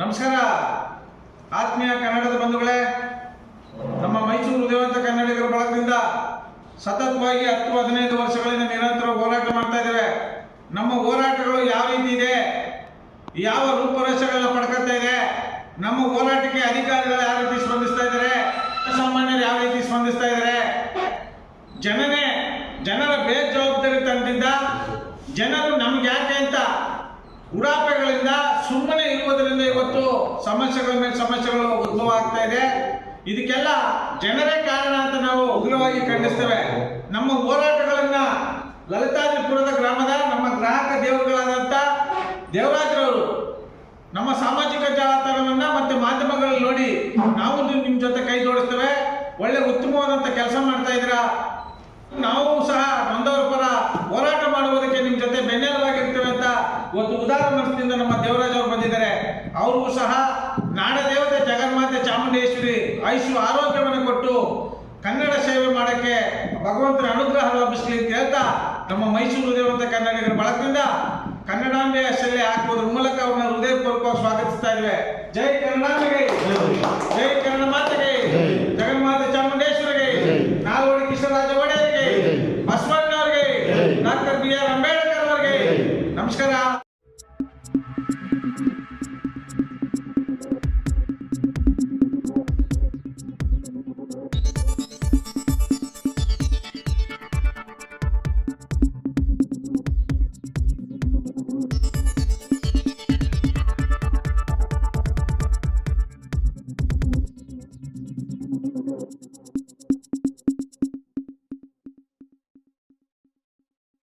ನಮಸ್ಕಾರ. ಆತ್ಮೀಯ ಕನ್ನಡದ ಬಂಧುಗಳೇ, ನಮ್ಮ ಮೈಸೂರು ಉದಯವಂತ ಕನ್ನಡಿಗರ ಬಳಗದಿಂದ ಸತತವಾಗಿ ಹತ್ತು ಹದಿನೈದು ವರ್ಷಗಳಿಂದ ನಿರಂತರ ಹೋರಾಟ ಮಾಡ್ತಾ ಇದ್ದೇವೆ. ನಮ್ಮ ಹೋರಾಟಗಳು ಯಾವ ರೀತಿ ಇದೆ? ಯಾವ ರೂಪುರೇಷೆಗಳನ್ನ ಪಡ್ಕೊತಾ ಇದೆ? ನಮ್ಮ ಹೋರಾಟಕ್ಕೆ ಅಧಿಕಾರಿಗಳು ಯಾವ ರೀತಿ ಸ್ಪಂದಿಸ್ತಾ ಇದ್ದಾರೆ? ಸಾಮಾನ್ಯರು ಯಾವ ರೀತಿ ಸ್ಪಂದಿಸ್ತಾ ಇದ್ದಾರೆ? ಜನನೇ, ಜನರ ಬೇಜವಾಬ್ದಾರಿತನದಿಂದ ಜನರು ನಮ್ಗೆ ಯಾಕೆ ಅಂತ ಉಡಾಪೆಗಳಿಂದ ಸುಮ್ಮನೆ ಇರುವುದರಿಂದ ಇವತ್ತು ಸಮಸ್ಯೆಗಳ ಮೇಲೆ ಸಮಸ್ಯೆಗಳು ಉದ್ಭವ ಆಗ್ತಾ ಇದೆ. ಇದಕ್ಕೆಲ್ಲ ಜನರೇ ಕಾರಣ ಅಂತ ನಾವು ಉಗ್ರವಾಗಿ ಖಂಡಿಸ್ತೇವೆ. ನಮ್ಮ ಹೋರಾಟಗಳನ್ನ ಲಲಿತಾಜಿಪುರದ ಗ್ರಾಮದ ನಮ್ಮ ಗ್ರಾಹಕ ದೇವರುಗಳಾದಂಥ ದೇವರಾಜರವರು ನಮ್ಮ ಸಾಮಾಜಿಕ ಜಾಲತಾಣವನ್ನ ಮತ್ತೆ ಮಾಧ್ಯಮಗಳಲ್ಲಿ ನೋಡಿ ನಾವು ನಿಮ್ ಜೊತೆ ಕೈ ಜೋಡಿಸ್ತೇವೆ. ಒಳ್ಳೆ ಉತ್ತಮವಾದಂತ ಕೆಲಸ ಮಾಡ್ತಾ ಇದ್ದೀರಾ? ನಾವು ಸಹ ನೊಂದವರ ಪರ ಹೋರಾಟ ಮಾಡುವುದಕ್ಕೆ ನಿಮ್ ಜೊತೆ ಬೆನ್ನೆಲುಬಾಗಿರ್ತೇವೆ ಅಂತ ಒಂದು ಉದಾರ ಮನಸ್ಸಿನಿಂದ ನಮ್ಮ ದೇವರಾಜ್ ಅವರು ಬಂದಿದ್ದಾರೆ. ಅವ್ರಿಗೂ ಸಹ ನಾಡದೇವತೆ ಜಗನ್ಮಾತೆ ಚಾಮುಂಡೇಶ್ವರಿ ಆಯುಷು ಆರೋಗ್ಯವನ್ನು ಕೊಟ್ಟು ಕನ್ನಡ ಸೇವೆ ಮಾಡೋಕ್ಕೆ ಭಗವಂತನ ಅನುಗ್ರಹ ಲಭಿಸಲಿ ಅಂತ ಹೇಳ್ತಾ ನಮ್ಮ ಮೈಸೂರು ದೇವಂತ ಕನ್ನಡಿಗರ ಬಳಕದಿಂದ ಕನ್ನಡಾಂಬೆಯ ಶಲ್ಯ ಹಾಕುವುದರ ಮೂಲಕ ಅವ್ರನ್ನ ಹೃದಯಪೂರ್ವಕವಾಗಿ ಸ್ವಾಗತಿಸ್ತಾ ಇದ್ದೇವೆ. ಜೈ ಕನ್ನಡಾಂಬೆಗೆ ಜೈ ಕನ್ನಡ ಮಾತೆಗೆ, ಜಗನ್ಮಾತೆ ಚಾಮುಂಡೇಶ್ವರಿಗೆ, ನಾಲ್ವಡಿ ಕೃಷ್ಣರಾಜ ಒಡೆಯರಿಗೆ, ಬಸವಣ್ಣವ್ರಿಗೆ, ಡಾಕ್ಟರ್ ಬಿ ಆರ್ ಅಂಬೇಡ್ಕರ್ ಅವರಿಗೆ ನಮಸ್ಕಾರ.